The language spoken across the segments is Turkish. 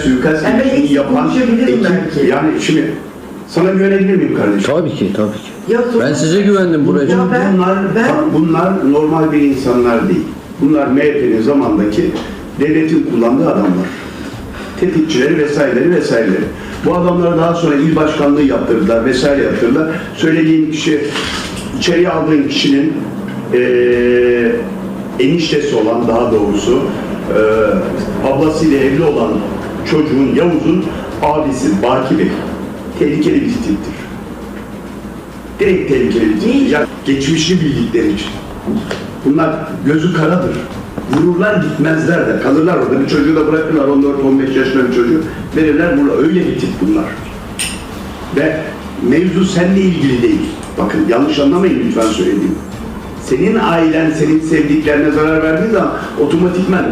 suikast Yani ben yapan konuşabilirim ekip, belki. yani şimdi sana güvenebilir miyim kardeşim? Tabii ki tabii ki. Ya Ben size güvendim buraya. Ya ben- bunlar, ben- bak bunlar normal bir insanlar değil. Bunlar MHP'nin zamandaki devletin kullandığı adamlar. Tetikçileri vesaireleri vesaireleri. Bu adamları daha sonra il başkanlığı yaptırdılar vesaire yaptırdılar. Söylediğim kişi, içeriye aldığın kişinin eee eniştesi olan daha doğrusu eee ablasıyla evli olan çocuğun Yavuz'un abisi Baki Bey. Tehlikeli bir tiptir. Direkt tehlikeli bir tiptir. Ya, geçmişini bildikleri için. Bunlar gözü karadır. Vururlar gitmezler de kalırlar orada. Bir çocuğu da bırakırlar 14-15 yaşında bir çocuğu. Verirler burada. Öyle bir tip bunlar. Ve mevzu seninle ilgili değil. Bakın yanlış anlamayın lütfen söylediğim. Senin ailen, senin sevdiklerine zarar verdiği zaman otomatikmen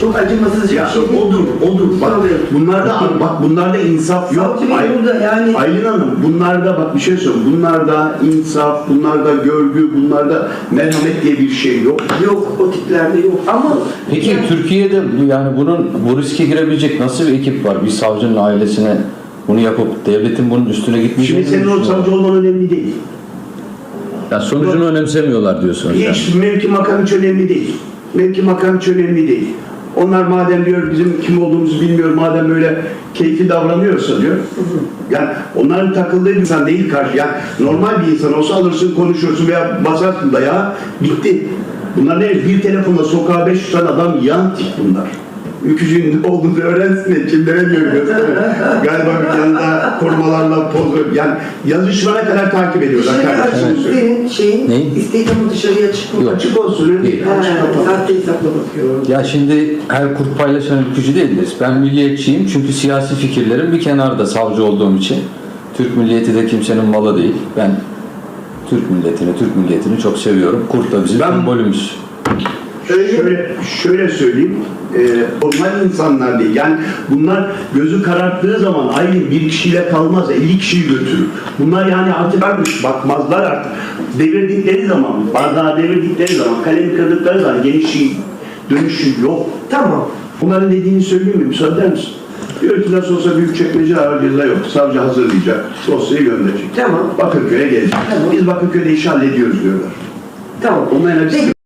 çok acımasız ya şey odur, odur. Bak bunlarda bak bunlarda insaf yok. Ay- burada yani- Aylin Hanım bunlarda bak bir şey söyleyeyim. Bunlarda insaf, bunlarda görgü, bunlarda merhamet diye bir şey yok. Yok o tiplerde yok ama Peki yani- Türkiye'de bu- yani bunun bu riske girebilecek nasıl bir ekip var? Bir savcının ailesine bunu yapıp devletin bunun üstüne gitmeyeceğini Şimdi senin o savcı olman önemli değil. Ya sonucunu önemsemiyorlar diyorsunuz yani. Hiç mevki makam hiç önemli değil. Mevki makam hiç önemli değil. Onlar madem diyor bizim kim olduğumuzu bilmiyor, madem böyle keyfi davranıyorsa diyor. Yani onların takıldığı bir insan değil karşı. Yani normal bir insan olsa alırsın konuşursun veya basarsın da ya bitti. Bunlar ne? Bir telefonla sokağa 500 tane adam yan tip bunlar. Ülkücünün ne olduğunu öğrensin de kimlere gösteriyor. Galiba bir yanında korumalarla poz Yani yazışmana kadar takip ediyorlar. Dışarıya kardeşim. senin şeyin Neyin? Instagram'ın dışarıya çıkma. Yok. Açık olsun. değil. Ha, sahte hesapla bakıyorum. Ya şimdi her kurt paylaşan ülkücü değiliz. Ben milliyetçiyim çünkü siyasi fikirlerim bir kenarda savcı olduğum için. Türk milliyeti de kimsenin malı değil. Ben Türk milletini, Türk milliyetini çok seviyorum. Kurt da bizim Ben- sembolümüz. Şöyle, şöyle söyleyeyim, e, normal insanlar değil. Yani bunlar gözü kararttığı zaman aynı bir kişiyle kalmaz, 50 kişiyi götürür. Bunlar yani artık bakmazlar artık. Devirdikleri zaman, bardağı devirdikleri zaman, kalemi kırdıkları zaman genişliği, dönüşü yok. Tamam. Bunların dediğini söyleyeyim mi? Müsaade eder misin? Diyor ki nasıl olsa büyük çekmece ağır ceza yok. Savcı hazırlayacak, dosyayı gönderecek. Tamam. Bakırköy'e gelecek. Tamam. Biz Bakırköy'de işi hallediyoruz diyorlar. Tamam. Onların hepsi